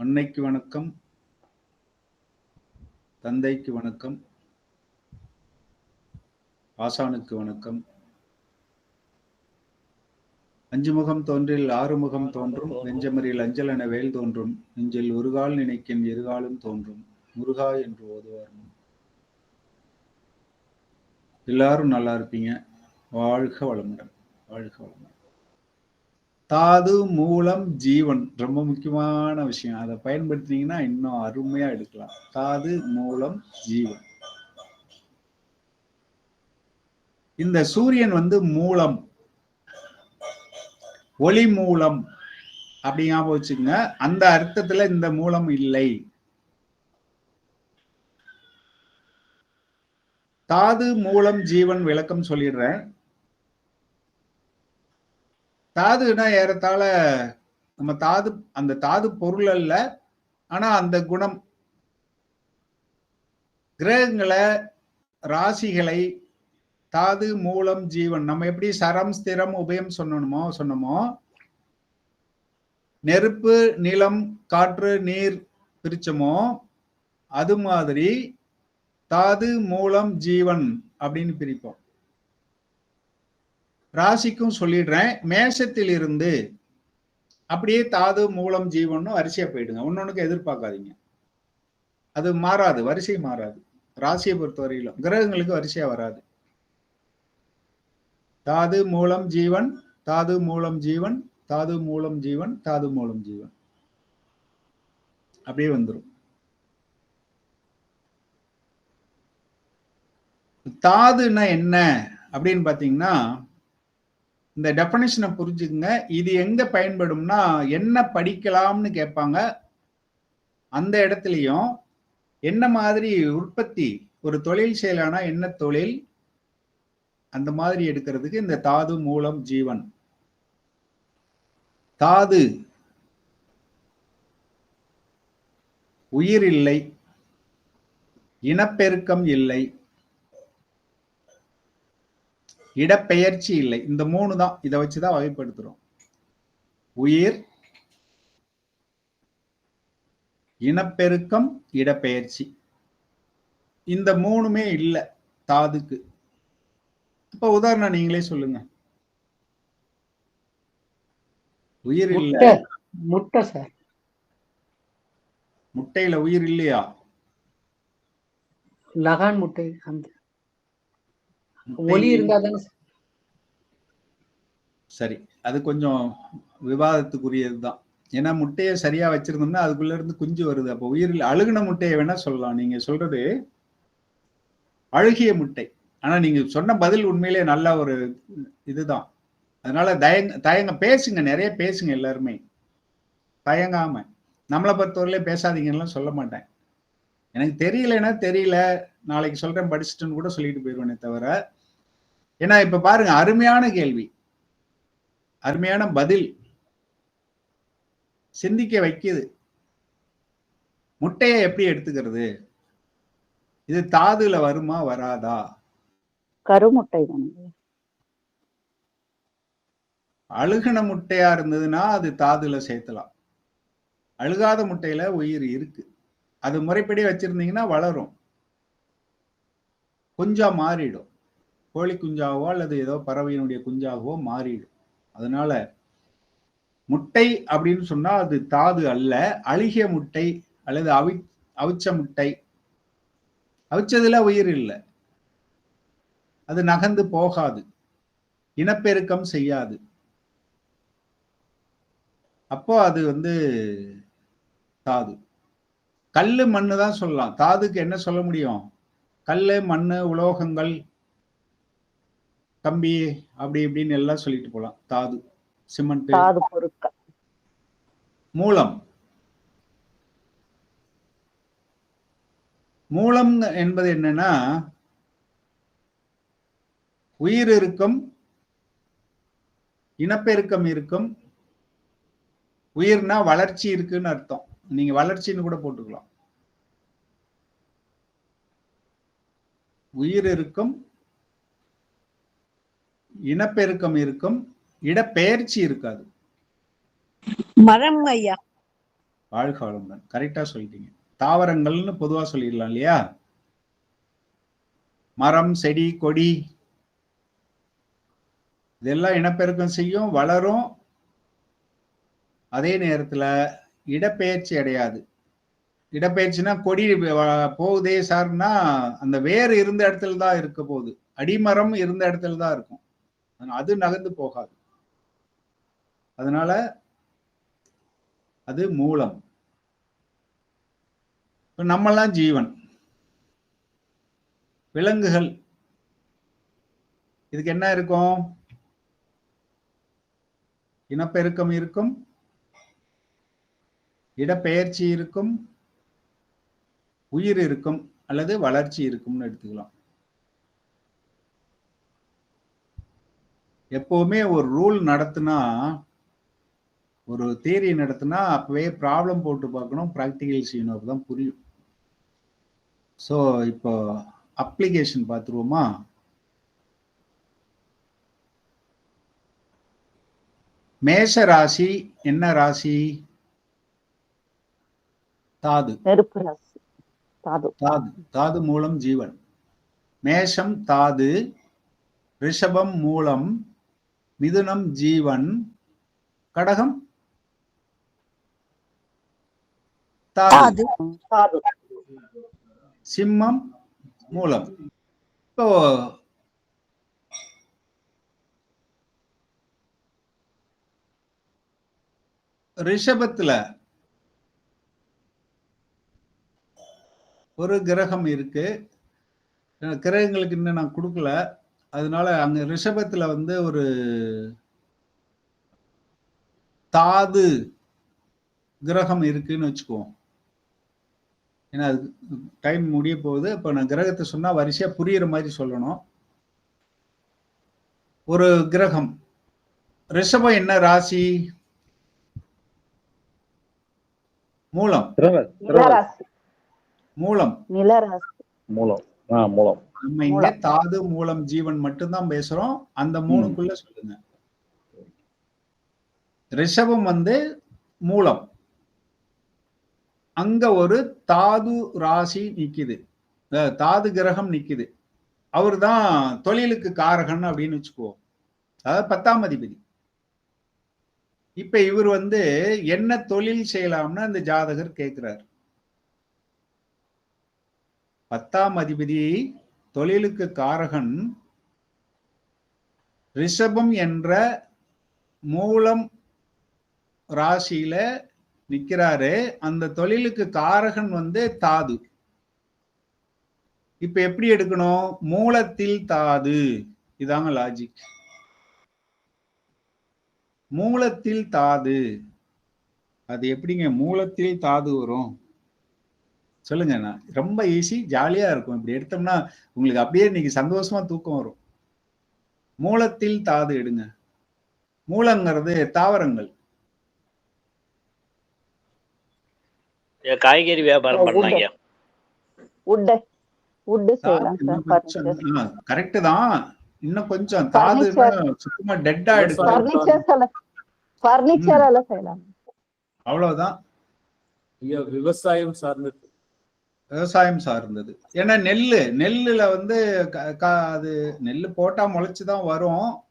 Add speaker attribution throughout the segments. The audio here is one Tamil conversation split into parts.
Speaker 1: அன்னைக்கு வணக்கம். தந்தைக்கு வணக்கம். ஆசானுக்கு வணக்கம். அஞ்சு முகம் தோன்றில் ஆறு முகம் தோன்றும். நெஞ்சமறியில் அஞ்சல் என வேல் தோன்றும். நெஞ்சில் ஒருகால் நினைக்கின் இருகாலும் தோன்றும். முருகா என்று ஓதுவார் எல்லாரும் நல்லா இருப்பீங்க. வாழ்க வளமுடன். வாழ்க வளமுடன். தாது மூலம் ஜீவன். ரொம்ப முக்கியமான விஷயம். அதை பயன்படுத்தினீங்கன்னா இன்னும் அருமையா எடுக்கலாம். தாது மூலம் ஜீவன். இந்த சூரியன் வந்து மூலம். ஒளி மூலம். அப்படி ஞாபகம் வச்சுக்கோங்க. அந்த அர்த்தத்துல இந்த மூலம் இல்லை. தாது மூலம் ஜீவன் விளக்கம் சொல்லிடுறேன். தாதுனா ஏறத்தாழ நம்ம தாது அந்த தாது பொருள் அல்ல ஆனா அந்த குணம். கிரகங்களை ராசிகளை தாது மூலம் ஜீவன் நம்ம எப்படி சரம் ஸ்திரம் உபயம் சொன்னோமோ சொன்னோமோ நெருப்பு நிலம் காற்று நீர் பிரிச்சமோ அது மாதிரி தாது மூலம் ஜீவன் அப்படின்னு பிரிப்போம். ராசிக்கும் சொல்லிடுறேன். மேஷத்தில் இருந்து அப்படியே தாது மூலம் ஜீவனும் வரிசையா போயிடுங்க. ஒன்னொன்னுக்கு எதிர்பார்க்காதீங்க. அது மாறாது. வரிசை மாறாது. ராசியை பொறுத்தவரையிலும் கிரகங்களுக்கு வரிசையா வராது. தாது மூலம் ஜீவன் தாது மூலம் ஜீவன் தாது மூலம் ஜீவன் தாது மூலம் ஜீவன். அப்படியே வந்துடும் தாதுன்னா என்ன அப்படின்னு பாத்தீங்கன்னா இந்த டெபனிஷனை புரிஞ்சுக்குங்க. இது எங்க பயன்படும்னா என்ன படிக்கலாம்னு கேட்பாங்க. அந்த இடத்துலையும் என்ன மாதிரி உற்பத்தி ஒரு தொழில் செயலானா என்ன தொழில்? அந்த மாதிரி எடுக்கிறதுக்கு இந்த தாது மூலம் ஜீவன். தாது. உயிர் இல்லை. இனப்பெருக்கம் இல்லை. இடப்பெயர்ச்சி இல்லை. இந்த மூணு தான். இதை வச்சுதான் வகைப்படுத்துறோம். உயிர் இனப்பெருக்கம் இடப்பெயர்ச்சி. இந்த மூணுமே இல்லை. தாதுக்கு. இப்ப உதாரணம் நீங்களே சொல்லுங்க. உயிர் இல்ல.
Speaker 2: முட்டை. சார்.
Speaker 1: முட்டையில உயிர் இல்லையா?
Speaker 2: லகான் முட்டை அந்த ஒலி
Speaker 1: முட்டையில-
Speaker 2: இருந்தா தானே சார்?
Speaker 1: அது கொஞ்சம் விவாதத்துக்குரியதுதான். ஏன்னா முட்டையை சரியா வச்சிருந்தோம்னா அதுக்குள்ள இருந்து குஞ்சு வருது. அப்ப உயிரில் அழுகுன முட்டையை வேணா சொல்லலாம். நீங்க சொல்றது அழுகிய முட்டை. ஆனா நீங்க சொன்ன பதில் உண்மையிலே நல்ல ஒரு இதுதான். அதனால தயங்க தயங்க பேசுங்க. நிறைய பேசுங்க எல்லாருமே. தயங்காம. நம்மளை பொறுத்தவரையிலே பேசாதீங்கன்னு சொல்ல மாட்டேன். எனக்கு தெரியலன்னா தெரியல. நாளைக்கு சொல்றேன் படிச்சுட்டுன்னு கூட சொல்லிட்டு போயிடுவேனே தவிர ஏன்னா இப்ப பாருங்க அருமையான கேள்வி. அருமையான பதில். சிந்திக்க வைக்குது. முட்டையை எப்படி எடுத்துக்கிறது? இது தாதுல வருமா வராதா?
Speaker 3: கருமுட்டை
Speaker 1: அழுகின முட்டையா இருந்ததுன்னா அது தாதுல சேர்த்தலாம். அழுகாத முட்டையில உயிர் இருக்கு. அது முறைப்படி வச்சிருந்தீங்கன்னா வளரும். குஞ்சா மாறிடும். கோழி குஞ்சாகவோ அல்லது ஏதோ பறவையினுடைய குஞ்சாகவோ மாறிடும் அதனால முட்டை அப்படின்னு சொன்னா அது தாது அல்ல. அழுகிய முட்டை அல்லது அவி அவிச்ச முட்டை. அவிச்சதுல உயிர் இல்லை. அது நகர்ந்து போகாது. இனப்பெருக்கம் செய்யாது. அப்போ அது வந்து தாது. கல்லு மண்ணு தான் சொல்லலாம். தாதுக்கு என்ன சொல்ல முடியும்? கல் மண்ணு உலோகங்கள் கம்பி அப்படி இப்படின்னு எல்லாம் சொல்லிட்டு போலாம். தாது சிமெண்ட்
Speaker 3: தாது பொருட்கள்.
Speaker 1: மூலம். மூலம் என்பது என்னன்னா உயிர் இருக்கும் இனப்பெருக்கம் இருக்கும் உயிர்னா வளர்ச்சி இருக்குன்னு அர்த்தம். நீங்க வளர்ச்சின்னு கூட போட்டுக்கலாம். உயிர் இருக்கும் இனப்பெருக்கம் இருக்கும் இடப்பெயர்ச்சி இருக்காது.
Speaker 4: மரம் ஐயா
Speaker 1: கரெக்டா சொல்லிட்டீங்க. தாவரங்கள்னு பொதுவா சொல்லிடலாம் இல்லையா? மரம் செடி கொடி இதெல்லாம் இனப்பெருக்கம் செய்யும் வளரும். அதே நேரத்துல இடப்பெயர்ச்சி அடையாது. இடப்பெயர்ச்சினா கொடி போகுதே சார்னா அந்த வேர் இருந்த இடத்துல தான் இருக்க போகுது. அடிமரம் இருந்த இடத்துல தான் இருக்கும். அது நகர்ந்து போகாது. அதனால அது மூலம். இப்போ நம்மெல்லாம் ஜீவன். விலங்குகள். இதுக்கு என்ன இருக்கும்? இனப்பெருக்கம் இருக்கும். இடப்பெயர்ச்சி இருக்கும். உயிர் இருக்கும். அல்லது வளர்ச்சி இருக்கும்னு எடுத்துக்கலாம். எப்பவுமே ஒரு ரூல் நடத்துனா ஒரு தியரி நடத்துனா அப்பவே ப்ராப்ளம் போட்டு பார்க்கணும். ப்ராக்டிகல் செய்யணும் அப்பதான் புரியும். ஸோ இப்போ அப்ளிகேஷன் பார்த்துருவோமா? மேஷ ராசி என்ன ராசி. தாது.
Speaker 3: தாது.
Speaker 1: தாது மூலம் ஜீவன். மேஷம் தாது ரிஷபம் மூலம் மிதுனம் ஜீவன் கடகம் தாது. சிம்மம் மூலம். இப்போ ரிஷபத்துல ஒரு கிரகம் இருக்கு. கிரகங்களுக்கு இன்னும் நான் கொடுக்கல. அதனால அங்க ரிஷபத்துல வந்து ஒரு தாது கிரகம் இருக்குன்னு வச்சுக்குவோம். ஏன்னா அது டைம் முடிய போகுது. இப்போ நான் கிரகத்தை சொன்னா வரிசையா புரியுற மாதிரி சொல்லணும். ஒரு கிரகம். ரிஷபம் என்ன ராசி? மூலம். மூலம்.
Speaker 4: மூலம். மூலம்.
Speaker 1: நம்ம இங்க தாது மூலம் ஜீவன் மட்டும்தான் பேசுறோம். அந்த மூணுக்குள்ள சொல்லுங்க. ரிஷபம் வந்து மூலம். அங்க ஒரு தாது ராசி நிக்குது. அஹ் தாது கிரகம் நிக்குது. அவர்தான் தொழிலுக்கு காரகன் அப்படின்னு வச்சுக்குவோம் அதாவது பத்தாம் அதிபதி. இப்ப இவர் வந்து என்ன தொழில் செய்யலாம்னு அந்த ஜாதகர் கேட்கிறார் பத்தாம் அதிபதி தொழிலுக்கு காரகன் ரிஷபம் என்ற மூலம் ராசியில நிக்கிறாரு. அந்த தொழிலுக்கு காரகன் வந்து தாது. இப்ப எப்படி எடுக்கணும்? மூலத்தில் தாது. இதாங்க லாஜிக் மூலத்தில் தாது. அது எப்படிங்க? மூலத்தில் தாது வரும். சொல்லுங்க நான் ரொம்ப ஈஸி ஜாலியா இருக்கும். இப்படி எடுத்தோம்னா உங்களுக்கு அப்படியே இன்னைக்கு சந்தோஷமா தூக்கம் வரும். மூலத்தில் தாது எடுங்க. மூலங்கிறது தாவரங்கள்.
Speaker 5: காய்கறி வியாபாரம்
Speaker 3: சார்
Speaker 1: கரெக்ட் தான். இன்னும் கொஞ்சம் தாதுன்னா சுத்தமா டெட்டா
Speaker 3: செய்யலாம்.
Speaker 1: அவ்வளவுதான்.
Speaker 6: ஐயா விவசாயம் சார்ந்தது
Speaker 1: விவசாயம் சார்ந்தது. ஏன்னா நெல்லு நெல்லுல வந்து க- க- அது நெல்லு போட்டா முளைச்சுதான் வரும்.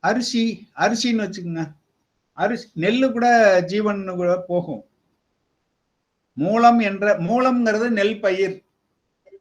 Speaker 1: அரிசி அரிசின்னு வச்சுக்கோங்க. அரிசி நெல்லு கூட ஜீவன் கூட போகும். மூலம் என்ற மூலம்ங்கிறது நெல் பயிர்.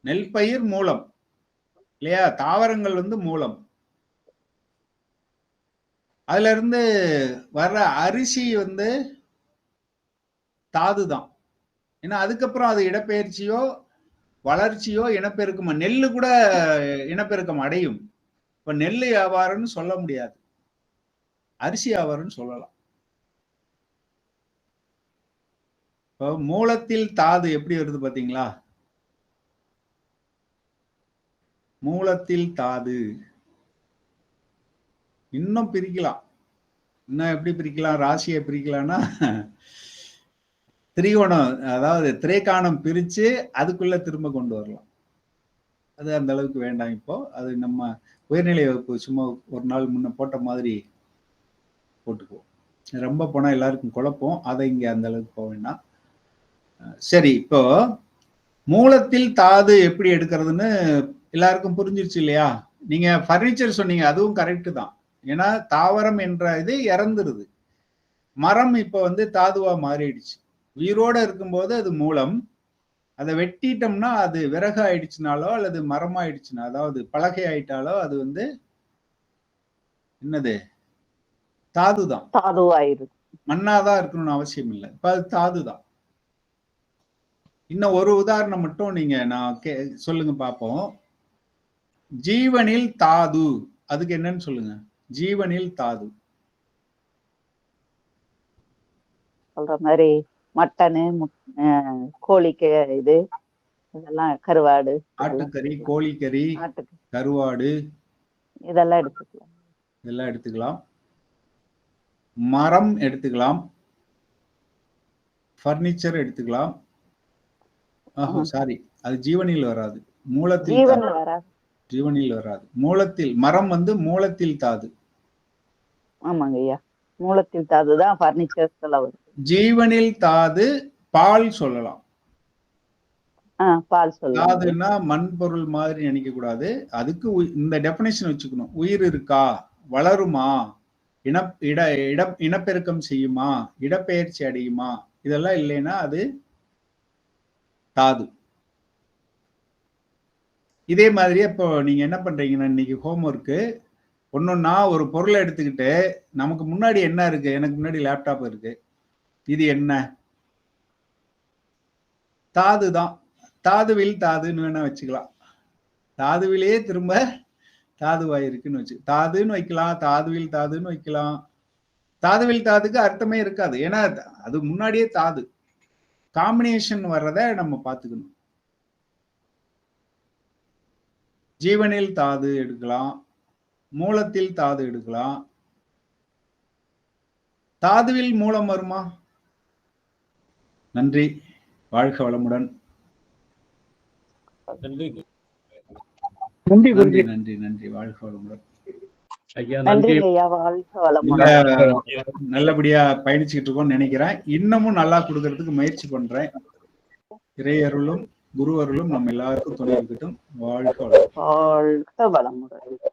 Speaker 1: நெல் பயிர் மூலம். இல்லையா? தாவரங்கள் வந்து மூலம். அதுல இருந்து வர்ற அரிசி வந்து தாது தான் ஏன்னா அதுக்கப்புறம் அது இடப்பெயர்ச்சியோ வளர்ச்சியோ இனப்பெருக்கம் நெல்லு கூட இனப்பெருக்கம் அடையும். இப்ப நெல் வியாபாரம்னு சொல்ல முடியாது. அரிசி வியாபாரம்னு சொல்லலாம். இப்போ மூலத்தில் தாது எப்படி வருது பாத்தீங்களா? மூலத்தில் தாது. இன்னும் பிரிக்கலாம். இன்னும் எப்படி பிரிக்கலாம்? ராசியை பிரிக்கலாம்னா திரிகோணம் அதாவது திரைக்காணம் பிரித்து அதுக்குள்ள திரும்ப கொண்டு வரலாம். அது அந்த அளவுக்கு வேண்டாம் இப்போ. அது நம்ம உயர்நிலை வகுப்பு சும்மா ஒரு நாள் முன்ன போட்ட மாதிரி போட்டுக்குவோம். ரொம்ப போனால் எல்லாருக்கும் குழப்பம். அதை இங்கே அந்த அளவுக்கு போக வேண்டாம். சரி இப்போ மூலத்தில் தாது எப்படி எடுக்கிறதுன்னு எல்லாருக்கும் புரிஞ்சிருச்சு இல்லையா? நீங்க ஃபர்னிச்சர் சொன்னீங்க அதுவும் கரெக்டு தான். ஏன்னா தாவரம் என்ற இது இறந்துருது. மரம் இப்போ வந்து தாதுவா மாறிடுச்சு. உயிரோட இருக்கும்போது அது மூலம் அதை வெட்டிட்டோம்னா அது விறகு ஆயிடுச்சுனாலோ அல்லது மரம் ஆயிடுச்சுனா அதாவது பலகை ஆயிட்டாலோ அது வந்து என்னது? தாது தான்
Speaker 3: தாதுவாயிருது
Speaker 1: மண்ணாதான் இருக்கணும்னு அவசியம் இல்லை. இப்ப அது தாது தான் இன்னும் ஒரு உதாரணம் மட்டும் நீங்க நான் கே சொல்லுங்க பார்ப்போம் ஜீவனில் தாது. அதுக்கு என்னன்னு சொல்லுங்க. ஜீவனில் தாது.
Speaker 3: சொல்ற மாதிரி மட்டனு கோழிக்கு இது இதெல்லாம் கருவாடு.
Speaker 1: ஆட்டுக்கறி கோழிக்கறி கருவாடு.
Speaker 3: இதெல்லாம் எடுத்துக்கலாம்.
Speaker 1: இதெல்லாம் எடுத்துக்கலாம். மரம் எடுத்துக்கலாம். ஃபர்னிச்சர் எடுத்துக்கலாம். ஆஹோ. சாரி அது ஜீவனில் வராது. மூலத்தில் தாது.
Speaker 3: ஜீவன்ல வராது.
Speaker 1: ஜீவனில் வராது. மூலத்தில் மரம் வந்து மூலத்தில் தாது.
Speaker 3: ஆமாங்க ஐயா மூலத்தில் தாதுதான் பர்னிச்சர்ஸ் எல்லாம் வருது
Speaker 1: ஜீவனில் தாது பால் சொல்லலாம்.
Speaker 3: பால் சொல்லலாம்.
Speaker 1: தாதுன்னா மண் பொருள் மாதிரி நினைக்க கூடாது அதுக்கு இந்த டெபினேஷன் வச்சுக்கணும். உயிர் இருக்கா? வளருமா? இன இட இட இனப்பெருக்கம் செய்யுமா? இடப்பெயர்ச்சி அடையுமா? இதெல்லாம் இல்லைன்னா அது தாது. இதே மாதிரி இப்போ நீங்க என்ன பண்றீங்கன்னா இன்னைக்கு ஹோம்ஒர்க்கு ஒன்னொன்னா ஒரு பொருளை எடுத்துக்கிட்டு நமக்கு முன்னாடி என்ன இருக்கு? எனக்கு முன்னாடி லேப்டாப் இருக்கு. இது என்ன? தாது தான். தாதுவில் தாதுன்னு வேணா வச்சுக்கலாம். தாதுவிலேயே திரும்ப தாதுவாயிருக்குன்னு வச்சு தாதுன்னு வைக்கலாம் தாதுவில் தாதுன்னு வைக்கலாம். தாதுவில் தாதுக்கு அர்த்தமே இருக்காது. ஏன்னா அது முன்னாடியே தாது. காம்பினேஷன் வர்றத நம்ம பார்த்துக்கணும். ஜீவனில் தாது எடுக்கலாம். மூலத்தில் தாது எடுக்கலாம். தாதுவில் மூலம் வருமா? நன்றி. வாழ்க வளமுடன்.
Speaker 6: நன்றி.
Speaker 2: நன்றி
Speaker 1: நன்றி நன்றி. வாழ்க வளமுடன்.
Speaker 6: ஐயா நன்றி
Speaker 3: நன்றி. ஐயா. வாழ்க வளமுடன்.
Speaker 1: நல்ல- நல்லபடியா பயணிச்சுக்கிட்டு இருக்கோம்னு நினைக்கிறேன். இன்னமும் நல்லா கொடுக்கறதுக்கு முயற்சி பண்றேன். இறையருளும் குரு அருளும் நம்ம எல்லாருக்கும் துணை இருக்கட்டும். வாழ்க வளமுடன்.
Speaker 3: வாழ்க வளமுடன்.